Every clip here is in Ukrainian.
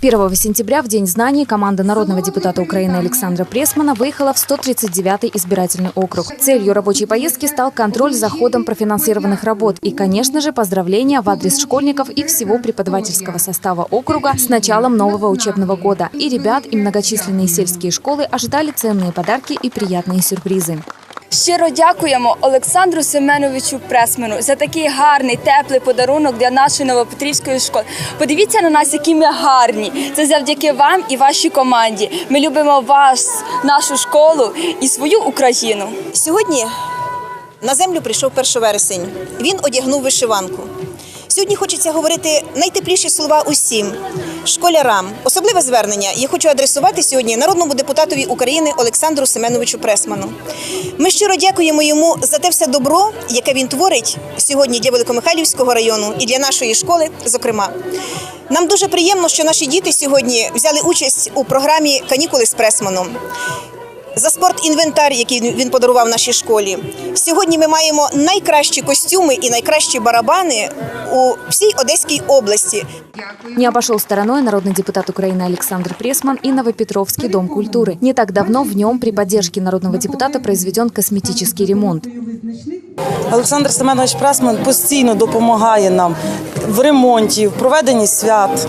1 сентября, в День знаний, команда народного депутата Украины Александра Пресмана выехала в 139-й избирательный округ. Целью рабочей поездки стал контроль за ходом профинансированных работ и, конечно же, поздравления в адрес школьников и всего преподавательского состава округа с началом нового учебного года. И ребят, и многочисленные сельские школы ожидали ценные подарки и приятные сюрпризы. Щиро дякуємо Олександру Семеновичу Пресмену за такий гарний, теплий подарунок для нашої Новопетрівської школи. Подивіться на нас, які ми гарні. Це завдяки вам і вашій команді. Ми любимо вас, нашу школу і свою Україну. Сьогодні на землю прийшов 1 вересень. Він одягнув вишиванку. Сьогодні хочеться говорити найтепліші слова усім школярам. Особливе звернення я хочу адресувати сьогодні народному депутатові України Олександру Семеновичу Пресману. Ми щиро дякуємо йому за те все добро, яке він творить сьогодні для Великомихайлівського району і для нашої школи, зокрема. Нам дуже приємно, що наші діти сьогодні взяли участь у програмі Канікули з Пресманом за спортінвентар, який він подарував нашій школі. Сьогодні ми маємо найкращі костюми і найкращі барабани у всій Одеській області. Не обошел стороной народный депутат Украины Александр Пресман и Новопетровский дом культуры. Не так давно в нем при поддержке народного депутата произведен косметический ремонт. Олександр Семенович Пресман постійно допомагає нам в ремонті, в проведенні свят.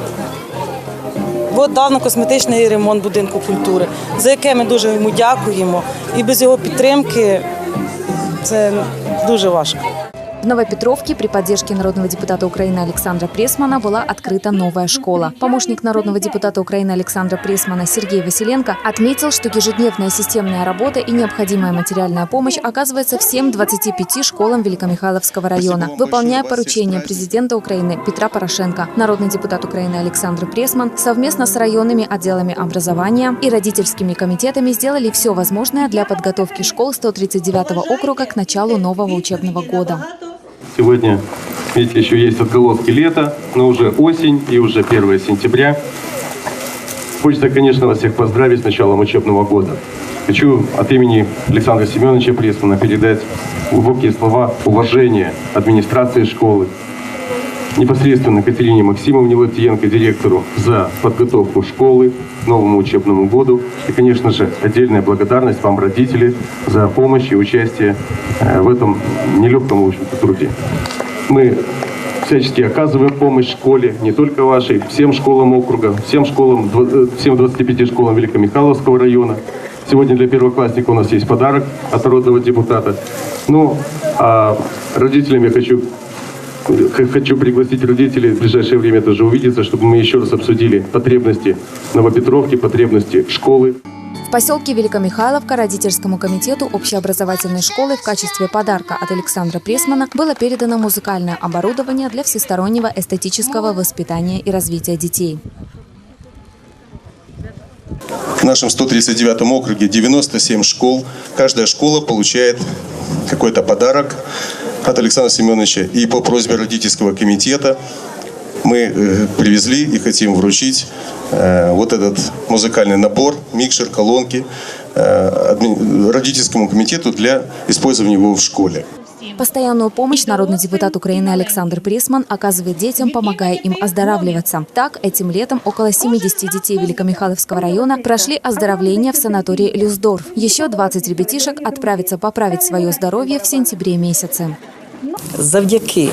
Давно косметичний ремонт будинку культури, за яке ми дуже йому дякуємо. І без його підтримки це дуже важко. В Новопетровке при поддержке народного депутата Украины Александра Пресмана была открыта новая школа. Помощник народного депутата Украины Александра Пресмана Сергей Василенко отметил, что ежедневная системная работа и необходимая материальная помощь оказывается всем 25 школам Великомихайловского района, выполняя поручения президента Украины Петра Порошенко. Народный депутат Украины Александр Пресман совместно с районными отделами образования и родительскими комитетами сделали все возможное для подготовки школ 139 округа к началу нового учебного года. Сегодня, видите, еще есть отголоски лета, но уже осень и уже 1 сентября. Хочется, конечно, вас всех поздравить с началом учебного года. Хочу от имени Александра Семеновича Пресмана передать глубокие слова уважения администрации школы, непосредственно Катерине Максимовне Латиенко, директору, за подготовку школы к новому учебному году. И, конечно же, отдельная благодарность вам, родители, за помощь и участие э, в этом нелегком, в общем-то, труде. Мы всячески оказываем помощь школе, не только вашей, всем школам округа, всем школам, э, всем 25 школам Великомихайловского района. Сегодня для первоклассника у нас есть подарок от народного депутата. Ну, а родителям я хочу Хочу пригласить родителей в ближайшее время тоже увидеться, чтобы мы еще раз обсудили потребности Новопетровки, потребности школы. В поселке Великомихайловка родительскому комитету общеобразовательной школы в качестве подарка от Александра Пресмана было передано музыкальное оборудование для всестороннего эстетического воспитания и развития детей. В нашем 139 округе 97 школ. Каждая школа получает какой-то подарок от Александра Семеновича. И по просьбе родительского комитета мы э, привезли и хотим вручить э, вот этот музыкальный набор, микшер, колонки э, адми- родительскому комитету для использования его в школе. Постоянную помощь народный депутат Украины Александр Пресман оказывает детям, помогая им оздоравливаться. Так, этим летом около 70 детей Великомихайловского района прошли оздоровление в санатории Люсдорф. Еще 20 ребятишек отправятся поправить свое здоровье в сентябре месяце. завдяки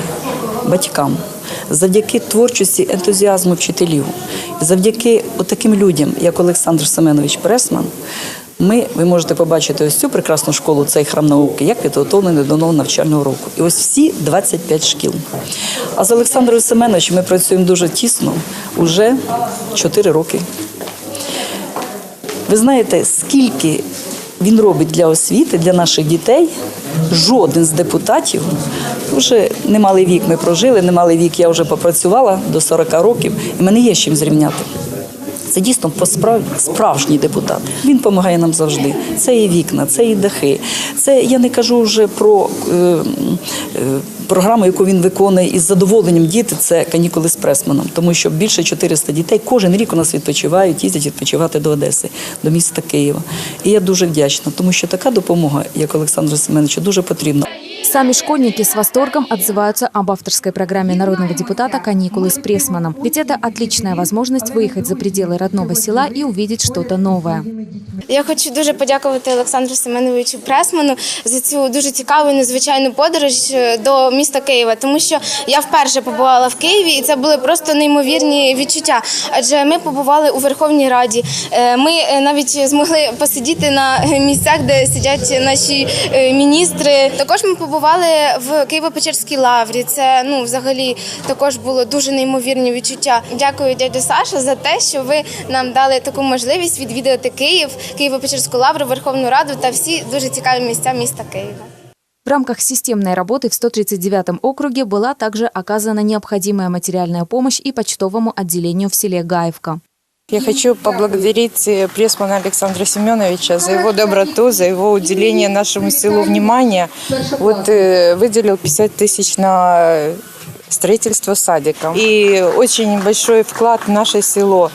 батькам, завдяки творчості, ентузіазму вчителів, завдяки таким людям, як Олександр Семенович Пресман, ми, ви можете побачити ось цю прекрасну школу, цей храм науки, як підготовлений до нового навчального року. І ось всі 25 шкіл. А з Олександром Семеновичем ми працюємо дуже тісно уже 4 роки. Ви знаєте, скільки він робить для освіти, для наших дітей. Жоден з депутатів вже немалий вік ми прожили, немалий вік я вже попрацювала до 40 років, і мене є з чим зрівняти. Це дійсно посправ- справжній депутат. Він допомагає нам завжди. Це і вікна, це і дахи. Це я не кажу вже про е, е, програма, яку він виконує із задоволенням діти, це канікули з пресманом, тому що більше 400 дітей кожен рік у нас відпочивають, їздять відпочивати до Одеси, до міста Києва. І я дуже вдячна, тому що така допомога, як Олександру Семеновичу, дуже потрібна. Сами школьники с восторгом отзываются об авторской программе народного депутата «Каникулы с Пресманом». Ведь это отличная возможность выехать за пределы родного села и увидеть что-то новое. Я хочу дуже подякувати Олександру Семеновичу Пресману за цю дуже цікаву і незвичайну подорож е, до міста Києва, тому що я вперше побувала в Києві, і це були просто неймовірні відчуття. Адже ми побували у Верховній Раді. Е, Ми е, навіть змогли посидіти на місцях, де сидять наші е, міністри. Також ми побували в Києво-Печерській лаврі. Це ну взагалі також було дуже неймовірні відчуття. Дякую, дядю Саша, за те, що ви нам дали таку можливість відвідати Київ, Києво-Печерську лавру, Верховну Раду та всі дуже цікаві місця міста Києва. В рамках системной работы в 139-м округе была также оказана необходимая материальная помощь и почтовому отделению в селе Гаевка. Я хочу поблагодарить э, пресмана Александра Семеновича за его доброту, за его уделение нашему селу внимания. Вот э, выделил 50 тысяч на строительство садика. И очень большой вклад в наше село.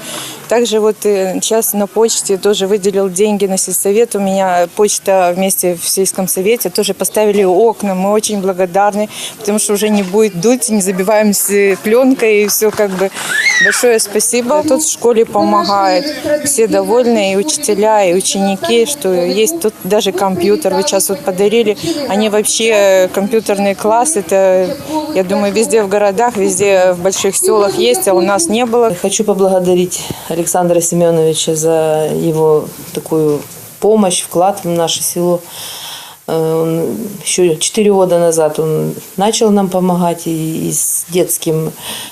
Также вот э, сейчас на почте тоже выделил деньги на сельсовет. У меня почта вместе в сельском совете тоже поставили окна. Мы очень благодарны, потому что уже не будет дуть, не забиваемся пленкой и все как бы. Большое спасибо. Тут в школе помогает. Все довольны, и учителя, и ученики, что есть тут даже компьютер. Вы сейчас вот подарили. Они вообще э, компьютерный класс. Это, я думаю, везде в городах, везде в больших селах есть, а у нас не было. Хочу поблагодарить Александра Семеновича за его такую помощь, вклад в наше село. Э, Он еще четыре года назад он начал нам помогать и, и с детским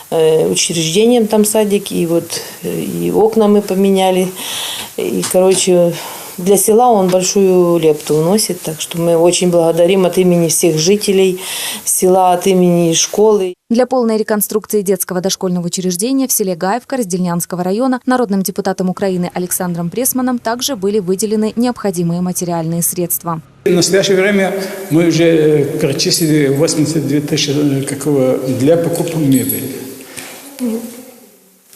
э, учреждением там садик, и вот э, и окна мы поменяли. И, короче, для села он большую лепту вносит, так что мы очень благодарим от имени всех жителей села, от имени школы. Для полной реконструкции детского дошкольного учреждения в селе Гаевка Раздельнянского района народным депутатом Украины Александром Пресманом также были выделены необходимые материальные средства. В настоящее время мы уже э, перечислили 82 тысячи э, какого, для покупки мебели.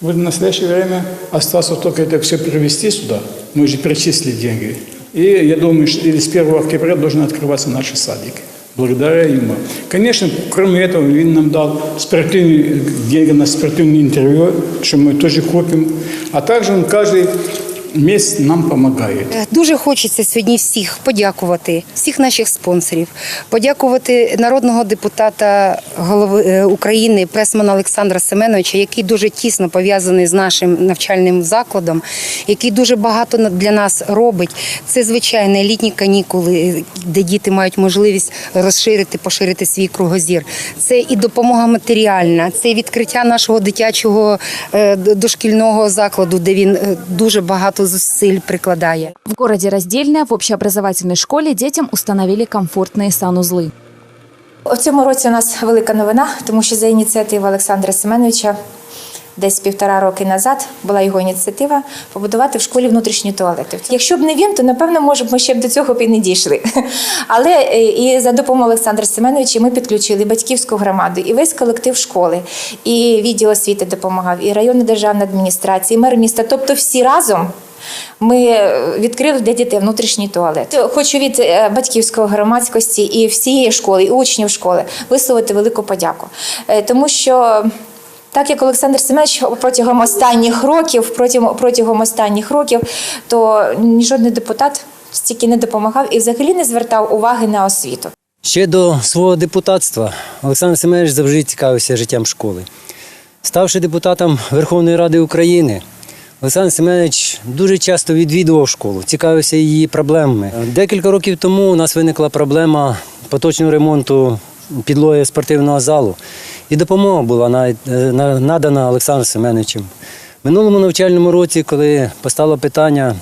Вот в настоящее время осталось только это все привезти сюда. Мы уже перечислили деньги. И я думаю, что или с 1 октября должен открываться наш садик. Благодаря ему. Конечно, кроме этого, он нам дал спортивные, деньги на спортивное интервью, что мы тоже купим. А также он каждый месяц нам помогает. Дуже хочеться сьогодні всіх подякувати, всіх наших спонсорів, подякувати народного депутата голови е, України пресмана Олександра Семеновича, який дуже тісно пов'язаний з нашим навчальним закладом, який дуже багато для нас робить. Це звичайно літні канікули, е, де діти мають можливість розширити, поширити свій кругозір. Це і допомога матеріальна, це і відкриття нашого дитячого е, дошкільного закладу, де він е, дуже багато зусиль прикладає. В городе Раздельное в общеобразовательной школе детям установили комфортные санузлы. У цьому році у нас велика новина, тому що за ініціативи Олександра Семеновича десь півтора роки назад була його ініціатива побудувати в школі внутрішні туалети. Якщо б не він, то напевно, може б ми ще б до цього б і не дійшли. Але е, і за допомогою Олександра Семеновича ми підключили батьківську громаду, і весь колектив школи, і відділ освіти допомагав, і районна державна адміністрація, і мер міста. Тобто всі разом. Ми е, відкрили для дітей внутрішній туалет. Хочу від е, батьківської громадськості і всієї школи, і учнів школи висловити велику подяку, Е, тому що. Так як Олександр Семенович протягом останніх років, протягом, протягом останніх років, то ні жодний депутат стільки не допомагав і взагалі не звертав уваги на освіту. Ще до свого депутатства Олександр Семенович завжди цікавився життям школи. Ставши депутатом Верховної Ради України, Олександр Семенович дуже часто відвідував школу, цікавився її проблемами. Декілька років тому у нас виникла проблема поточного ремонту підлоги спортивного залу. І допомога була е, на- надана Олександром Семеновичем. Минулому навчальному році, коли постало питання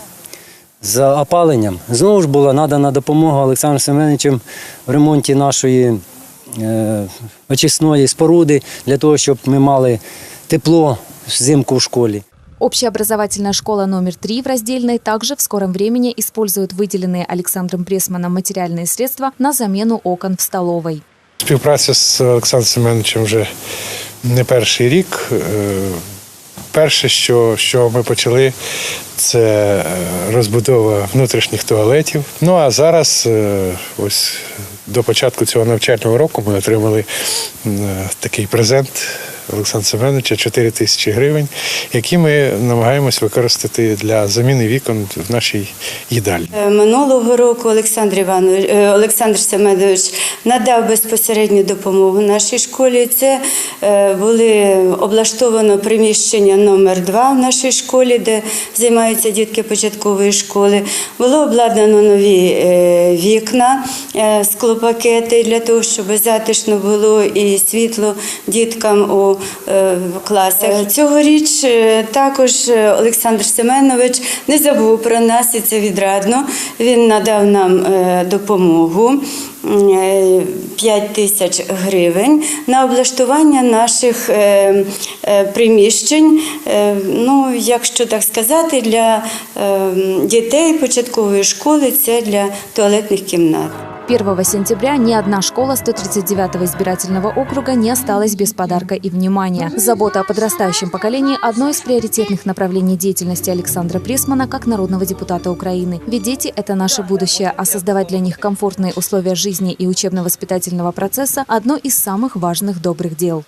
за опаленням. Знову ж була надана допомога Олександром Семеновичем в ремонті нашої е, очисної споруди для того, щоб ми мали тепло взимку в школі. Общеобразовательная школа номер 3 в Раздельной также в скором времени использует выделенные Александром Пресманом материальные средства на замену окон в столовой. Співпраця з Олександром Семеновичем вже не перший рік. Е, Перше, що, що ми почали, це е, розбудова внутрішніх туалетів. Ну а зараз, е, ось до початку цього навчального року, ми отримали м, е, такий презент Олександра Семеновича 4 тисячі гривень, які ми намагаємось використати для заміни вікон в нашій їдальні. Е, Минулого року Олександр Іванович е, Олександр Семенович надав безпосередню допомогу нашій школі. Це е, були облаштовано приміщення номер 2 в нашій школі, де займаються дітки початкової школи. Було обладнано нові вікна, склопакети для того, щоб затишно було і світло діткам у класах. Цьогоріч е, також е, Олександр Семенович не забув про нас, і це відрадно. Він надав нам е, допомогу. 5 тисяч гривень на облаштування наших е, е, приміщень, е, ну, якщо так сказати, для е, дітей початкової школи це для туалетних кімнат. 1 сентября ни одна школа 139-го избирательного округа не осталась без подарка и внимания. Забота о подрастающем поколении – одно из приоритетных направлений деятельности Александра Пресмана как народного депутата Украины. Ведь дети – это наше будущее, а создавать для них комфортные условия жизни и учебно-воспитательного процесса – одно из самых важных добрых дел.